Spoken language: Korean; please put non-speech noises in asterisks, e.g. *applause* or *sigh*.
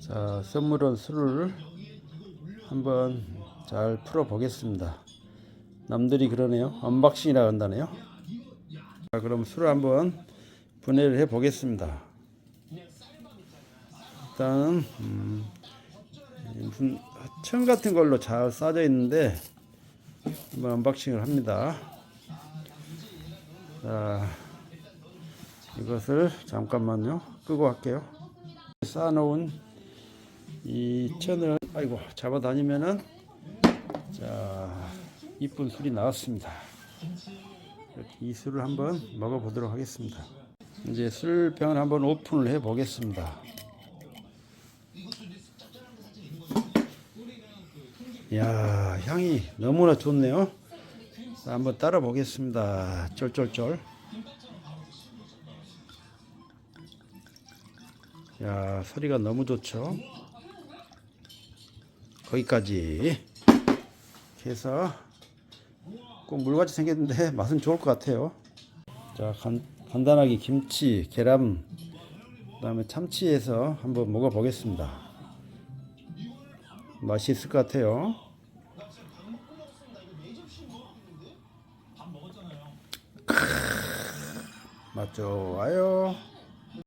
자, 선물은 술을 한번 잘 풀어 보겠습니다. 남들이 그러네요. 언박싱이라 한다네요. 자, 그럼 술을 한번 분해를 해 보겠습니다. 일단 음, 무슨 천 같은 걸로 잘 싸져 있는데 한번 언박싱을 합니다. 자, 이것을 잠깐만요. 끄고 할게요. 쌓아놓은 이 천을 아이고 잡아다니면은 자 이쁜 술이 나왔습니다. 이 술을 한번 먹어보도록 하겠습니다. 이제 술병을 한번 오픈을 해 보겠습니다. 야 향이 너무나 좋네요. 자, 한번 따라 보겠습니다. 쫄쫄쫄. 야 소리가 너무 좋죠. 거기까지 해서 꼭 물같이 생겼는데 *laughs* 맛은 좋을 것 같아요. 자 간, 간단하게 김치, 계란, 그 다음에 참치해서 한번 먹어보겠습니다. 맛이 있을 것 같아요. 맛 좋아요.